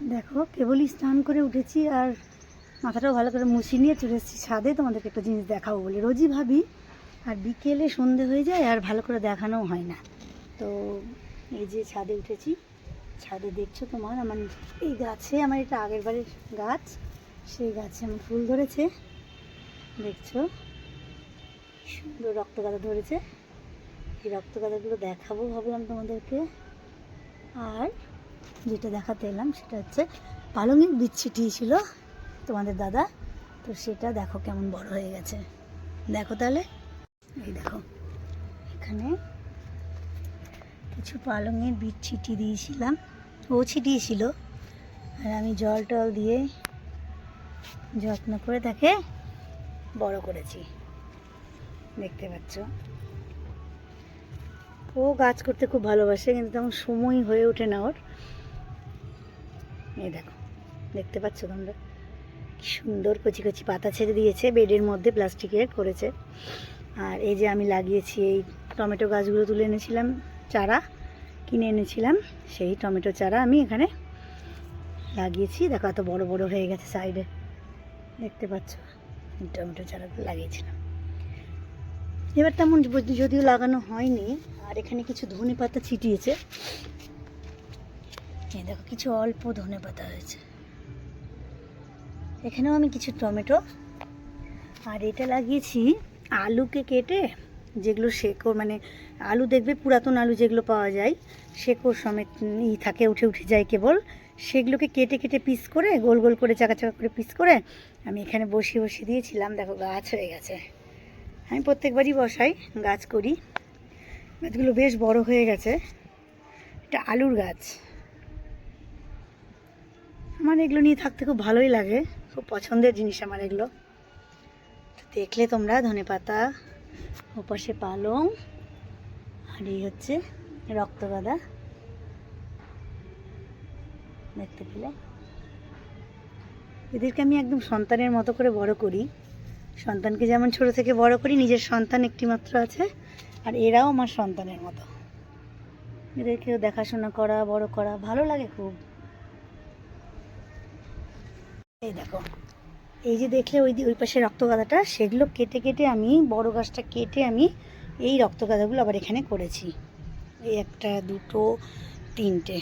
দেখো, কেবলই স্নান করে উঠেছি আর মাথাটাও ভালো করে মুছিয়ে নিয়ে চলে এসেছি ছাদে। তোমাদেরকে একটা জিনিস দেখাবো বলে। রোজই ভাবি, আর বিকেলে সন্ধে হয়ে যায় আর ভালো করে দেখানোও হয় না। তো এই যে ছাদে উঠেছি, ছাদে দেখছ তোমার আমার এই গাছে, আমার এটা আগের বাড়ির গাছ, সেই গাছে আমার ফুল ধরেছে। দেখছ? সুন্দর রক্তগাঁদা ধরেছে। এই রক্তগাঁদাগুলো দেখাবো ভাবলাম তোমাদেরকে। আর যেটা দেখাতে এলাম সেটা হচ্ছে পালংয়ের বীজ ছিটিয়েছিল তোমাদের দাদা। তো সেটা দেখো কেমন বড় হয়ে গেছে। দেখো তাহলে। এই দেখো। এখানে কিছু পালংয়ের বীজ ছিটিয়ে দিয়েছিলাম। ও ছিটিয়েছিল আর আমি জল টল দিয়ে যত্ন করে তাকে বড় করেছি। দেখতে পাচ্ছ? ও গাছ করতে খুব ভালোবাসে, কিন্তু তেমন সময় হয়ে ওঠে না ওর। এই দেখো, দেখতে পাচ্ছ তোমরা? কি সুন্দর কচি কচি পাতা ছেড়ে দিয়েছে, বেডের মধ্যে প্লাস্টিকের করেছে। আর এই যে আমি লাগিয়েছি এই টমেটো গাছগুলো তুলে এনেছিলাম, চারা কিনে এনেছিলাম, সেই টমেটো চারা আমি এখানে লাগিয়েছি। দেখো, এত বড় বড় হয়ে গেছে সাইডে দেখতে পাচ্ছ? টমেটো চারাগুলো লাগিয়েছিলাম। এবার তেমন যদিও লাগানো হয়নি, আর এখানে কিছু ধনে পাতা ছিটিয়েছে। এই দেখো, কিছু অল্প ধনে পাতা হয়েছে। এখানেও আমি কিছু টমেটো। আর এটা লাগিয়েছি আলুকে কেটে, যেগুলো শেকড় মানে আলু দেখবে পুরাতন আলু যেগুলো পাওয়া যায়, শেকড় সমেত ই থাকে, উঠে উঠে যায় কেবল। সেগুলোকে কেটে কেটে পিস করে, গোল গোল করে, চাকা চাকা করে পিস করে আমি এখানে বসিয়ে বসিয়ে দিয়েছিলাম। দেখো, গাছ হয়ে গেছে। আমি প্রত্যেকবারই বসাই, গাছ করি। গাছগুলো বেশ বড় হয়ে গেছে। এটা আলুর গাছ। আমার এগুলো নিয়ে থাকতে খুব ভালোই লাগে। খুব পছন্দের জিনিস আমার এগুলো। তো দেখলে তোমরা ধনে পাতা, ওপাশে পালং, আর এই হচ্ছে রক্তগাদা। দেখতে পেলে? এদেরকে আমি একদম সন্তানের মতো করে বড় করি। সন্তানকে যেমন ছোট থেকে বড় করি, নিজের সন্তান একটি মাত্র আছে, আর এরাও আমার সন্তানের মতো। এদেরকেও দেখাশোনা করা, বড় করা ভালো লাগে খুব। এই দেখো। এই যে দেখলে ওই ওই পাশে রক্তগাদাটা, সেগুলো কেটে কেটে আমি, বড় গাছটা কেটে আমি এই রক্তগাদাগুলো আবার এখানে করেছি। এই একটা, দুটো, তিনটে।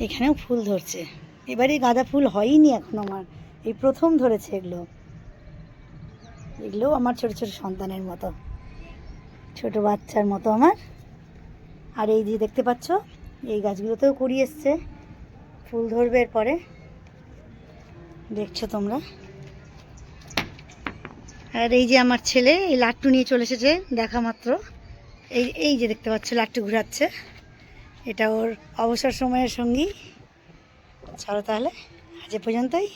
এখানেও ফুল ধরছে। এবারে গাঁদা ফুল হয়নি এখন আমার। এই প্রথম ধরেছে এগুলো। এগুলোও আমার ছোট ছোট সন্তানের মতো। ছোট বাচ্চার মতো আমার। আর এই যে দেখতে পাচ্ছ, এই গাছগুলোতেও কুড়ি এসছে। ফুল ধরবে এরপরে। দেখছ তোমরা? আর এই যে আমার ছেলে, এই লাট্টু নিয়ে চলে এসেছে দেখা মাত্র। এই এই যে দেখতে পাচ্ছ, লাট্টু ঘুরাচ্ছে। এটা ওর অবসর সময়ের সঙ্গী। ছাড়ো তাহলে, আজ পর্যন্তই।